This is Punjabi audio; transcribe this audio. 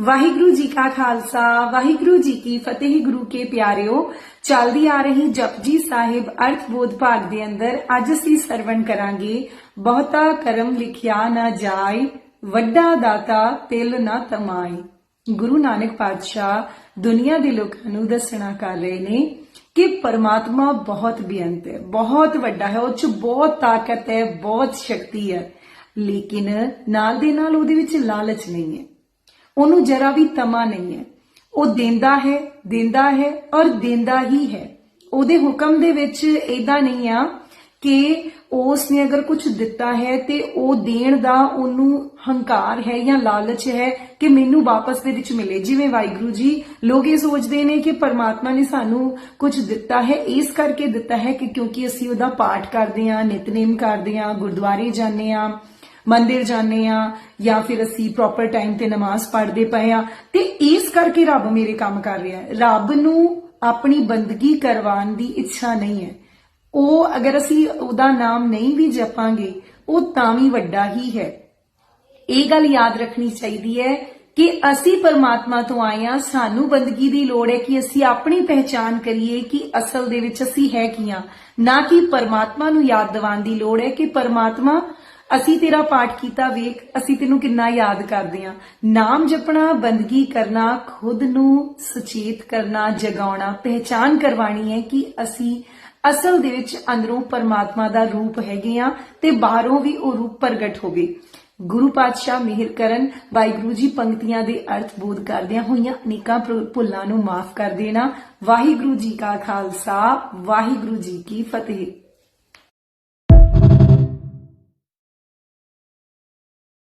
ਵਾਹਿਗੁਰੂ ਜੀ ਕਾ ਖਾਲਸਾ, ਵਾਹਿਗੁਰੂ ਜੀ ਕੀ ਫਤਿਹ ਗੁਰੂ ਕੇ ਪਿਆਰਿਓ। ਚੱਲਦੀ ਆ ਰਹੀ ਜਪਜੀ ਸਾਹਿਬ ਅਰਥ ਬੋਧ ਭਾਗ ਦੇ ਅੰਦਰ ਅੱਜ ਅਸੀਂ ਸਰਵਣ ਕਰਾਂਗੇ। ਬਹੁਤਾ ਕਰਮ ਲਿਖਿਆ ਨਾ ਜਾਏ, ਵੱਡਾ ਦਾਤਾ ਤਿਲ ਨਾ ਤਮਾਏ। ਗੁਰੂ ਨਾਨਕ ਪਾਤਸ਼ਾਹ ਦੁਨੀਆ ਦੇ ਲੋਕਾਂ ਨੂੰ ਦੱਸਣਾ ਕਰ ਰਹੇ ਨੇ ਕਿ ਪਰਮਾਤਮਾ ਬਹੁਤ ਬੇਅੰਤ ਹੈ, ਬਹੁਤ ਵੱਡਾ ਹੈ, ਉਹ ਚ ਬਹੁਤ ਤਾਕਤ ਹੈ, ਬਹੁਤ ਸ਼ਕਤੀ ਹੈ। ਲੇਕਿਨ ਨਾਲ ਦੇ ਨਾਲ ਉਹਦੇ ਵਿੱਚ ਲਾਲਚ ਨਹੀਂ ਹੈ। ਉਹਨੂੰ ਜਰਾ ਵੀ ਤਮਾ ਨਹੀਂ ਹੈ। ਉਹ ਦਿੰਦਾ ਹੈ ਦਿੰਦਾ ਹੈ ਔਰ ਦਿੰਦਾ ਹੀ ਹੈ। ਉਹਦੇ ਹੁਕਮ ਦੇ ਵਿੱਚ ਇਦਾਂ ਨਹੀਂ ਆ ਕਿ ਉਸ ਨੇ ਅਗਰ ਕੁਝ ਦਿੱਤਾ ਹੈ ਤੇ ਉਹ ਦੇਣ ਦਾ ਉਹਨੂੰ ਹੰਕਾਰ ਹੈ ਜਾਂ ਲਾਲਚ ਹੈ ਕਿ ਮੈਨੂੰ ਵਾਪਸ ਦੇ ਵਿੱਚ ਮਿਲੇ। ਜਿਵੇਂ ਵਾਹਿਗੁਰੂ ਜੀ ਲੋਕ ਇਹ ਸੋਚਦੇ ਨੇ ਕਿ ਪਰਮਾਤਮਾ ਨੇ ਸਾਨੂੰ ਕੁਝ ਦਿੱਤਾ ਹੈ, ਇਸ ਕਰਕੇ ਦਿੱਤਾ ਹੈ ਕਿ ਕਿਉਂਕਿ ਅਸੀਂ ਉਹਦਾ ਪਾਠ ਕਰਦੇ ਹਾਂ, ਨਿਤਨੇਮ ਕਰਦੇ ਹਾਂ, ਗੁਰਦੁਆਰੇ ਜਾਂਦੇ ਹਾਂ। ਮੰਦਿਰ ਜਾਂਦੇ ਆ ਜਾਂ ਫਿਰ ਅਸੀਂ ਪ੍ਰੋਪਰ ਟਾਈਮ ਤੇ ਨਮਾਜ਼ ਪੜ੍ਹਦੇ ਪਏ ਆ ਤੇ ਇਸ ਕਰਕੇ ਰੱਬ ਮੇਰੇ ਕੰਮ ਕਰ ਰਿਹਾ ਹੈ। ਰੱਬ ਨੂੰ ਆਪਣੀ ਬੰਦਗੀ ਕਰਵਾਉਣ ਦੀ ਇੱਛਾ ਨਹੀਂ ਹੈ। ਉਹ ਅਗਰ ਅਸੀਂ ਉਹਦਾ ਨਾਮ ਨਹੀਂ ਵੀ ਜਪਾਂਗੇ, ਉਹ ਤਾਂ ਵੀ ਵੱਡਾ ਹੀ ਹੈ। ਇਹ ਗੱਲ ਯਾਦ ਰੱਖਣੀ ਚਾਹੀਦੀ ਹੈ ਕਿ ਅਸੀਂ ਪਰਮਾਤਮਾ ਤੋਂ ਆਏ ਹਾਂ, ਸਾਨੂੰ ਬੰਦਗੀ ਦੀ ਲੋੜ ਹੈ ਕਿ ਅਸੀਂ ਆਪਣੀ ਪਹਿਚਾਨ ਕਰੀਏ ਕਿ ਅਸਲ ਦੇ ਵਿੱਚ ਅਸੀਂ ਹੈ ਕੀ ਹਾਂ। ਨਾ ਕਿ ਪਰਮਾਤਮਾ ਨੂੰ ਯਾਦ ਦਿਵਾਉਣ ਦੀ ਲੋੜ ਹੈ ਕਿ ਪਰਮਾਤਮਾ ਅਸੀਂ ਤੇਰਾ ਪਾਠ ਕੀਤਾ ਵੇਖ, ਅਸੀਂ ਤੈਨੂੰ ਕਿੰਨਾ ਯਾਦ ਕਰਦੇ ਹਾਂ। ਨਾਮ ਜਪਣਾ, ਬੰਦਗੀ ਕਰਨਾ, ਖੁਦ ਨੂੰ ਸੁਚੇਤ ਕਰਨਾ, ਜਗਾਉਣਾ ਪਹਿਚਾਨ ਕਰਵਾਣੀ ਹੈ ਕਿ ਅਸੀਂ ਅਸਲ ਦੇ ਵਿੱਚ ਅੰਦਰੋਂ ਪਰਮਾਤਮਾ ਦਾ ਰੂਪ ਹੈਗੇ ਆ ਤੇ ਬਾਹਰੋਂ ਵੀ ਉਹ ਰੂਪ ਪ੍ਰਗਟ ਹੋਵੇ। ਗੁਰੂ ਪਾਤਸ਼ਾਹ ਮਿਹਰ ਕਰਨ, ਵਾਹਿਗੁਰੂ ਜੀ ਪੰਕਤੀਆਂ ਦੇ ਅਰਥ ਬੋਧ ਕਰਦਿਆਂ ਹੋਈਆਂ ਅਨੇਕਾਂ ਭੁ- ਭੁੱਲਾਂ ਨੂੰ ਮਾਫ ਕਰ ਦੇਣਾ। ਵਾਹਿਗੁਰੂ ਜੀ ਕਾ ਖਾਲਸਾ, ਵਾਹਿਗੁਰੂ ਜੀ ਕੀ ਫਤਿਹ।